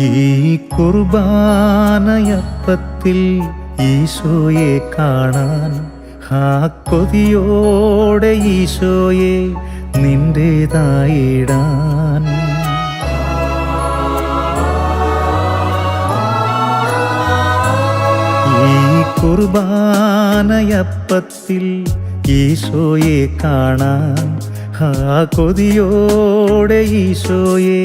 ഈ കുർബാനയപ്പത്തിൽ ഈശോയെ കാണാൻ ആ കൊതിയോടെ ഈശോയെ നിന്റേതായിടാൻ. ഈ കുർബാനയപ്പത്തിൽ ഈശോയെ കാണാൻ ആ കൊതിയോടെ ഈശോയെ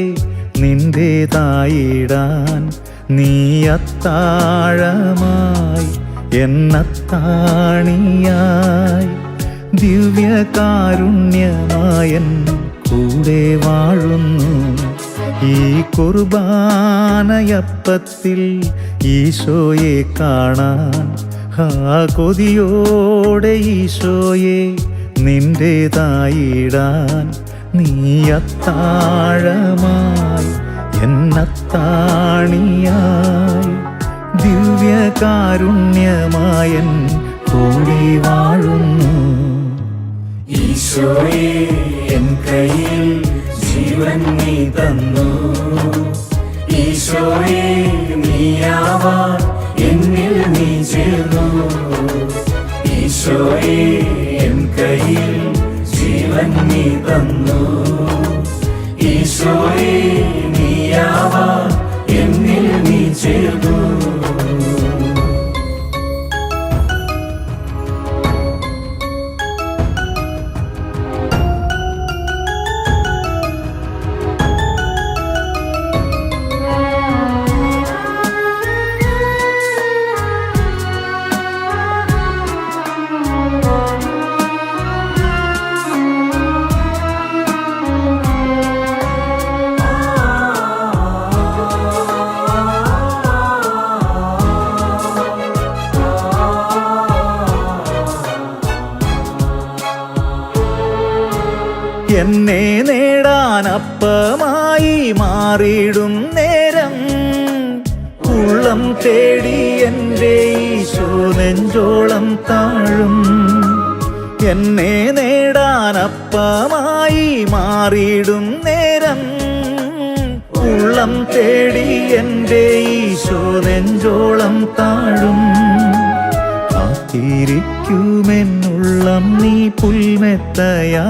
നിന്റേതായിടാൻ നീ അത്താഴമായി എന്നത്താണിയായി ദിവ്യകാരുണ്യമായൻ കൂടെ വാഴുന്നു. ഈ കുർബാനയപ്പത്തിൽ ഈശോയെ കാണാൻ ഹാ കൊതിയോടെ ഈശോയെ നിന്റേതായിടാൻ നീ അത്താഴമായി എന്നത്താണിയായി ദിവ്യകാരുണ്യമായൻ കൂടി വാഴുന്നു. ഈശോയെ എൻ കയ്യിൽ ജീവൻ നീ തന്നു. ഈശോയെ നീയാവാ എന്നിൽ നീ ചേർന്നു. ഈശോയെ എൻ കയ്യിൽ നീ തന്നു. ഈശോയെ നീയാവാൻ എന്നെ നേടാൻ അപ്പമായി മാറിയിടും നേരം. ഉള്ളം തേടി എന്റെ ഈശോ നെഞ്ചോളം താഴും. എന്നെ നേടാൻ അപ്പമായി മാറിയിടും നേരം. ഉള്ളം തേടി എന്റെ ഈശോ നെഞ്ചോളം താഴും. കാത്തിരിക്കുമെന്നുള്ളം നീ പുൽമെത്തയാ